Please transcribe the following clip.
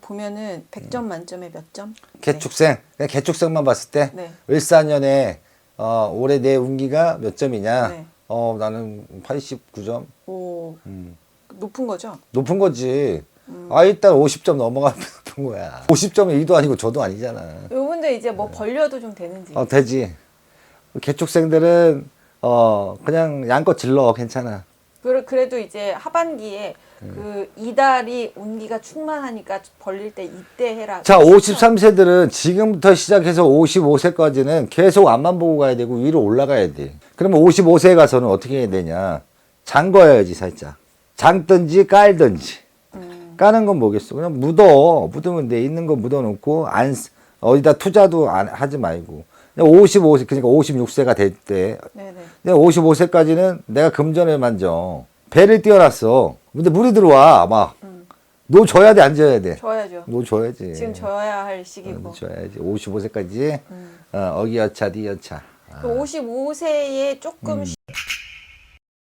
보면은 100점 만점에 몇 점? 개축생 그냥 개축생만 봤을 때 네. 을사년에 어, 올해 내 운기가 몇 점이냐? 네. 어 나는 89점. 오, 음. 높은 거죠? 높은 거지. 음. 아 일단 50점 넘어가면 높은 거야. 50점이 이도 아니고 저도 아니잖아. 요분들 이제 뭐 벌려도 좀 되는지. 어 되지. 개축생들은 어 그냥 양껏 질러 괜찮아. 그래, 그래도 이제 하반기에 음. 그 이달이 운기가 충만하니까 벌릴 때 이때 해라. 자 53세들은 지금부터 시작해서 55세까지는 계속 앞만 보고 가야 되고 위로 올라가야 돼. 그러면 55세에 가서는 어떻게 해야 되냐? 잠궈야지 살짝. 장든지 깔든지. 음, 까는 건 뭐겠어? 그냥 묻어. 묻으면 돼. 있는 거 묻어놓고 안 쓰- 어디다 투자도 안 하지 말고. 그냥 55세 그러니까 56세가 될 때. 네네. 내가 55세까지는 내가 금전을 만져. 배를 띄워놨어. 근데 물이 들어와. 막. 음. 노 줘야 돼, 안 줘야 돼? 줘야죠. 노 줘야지. 지금 줘야 할 시기고. 어, 줘야지. 55세까지 음. 어, 어기 여차, 니여차. 그 55세에 조금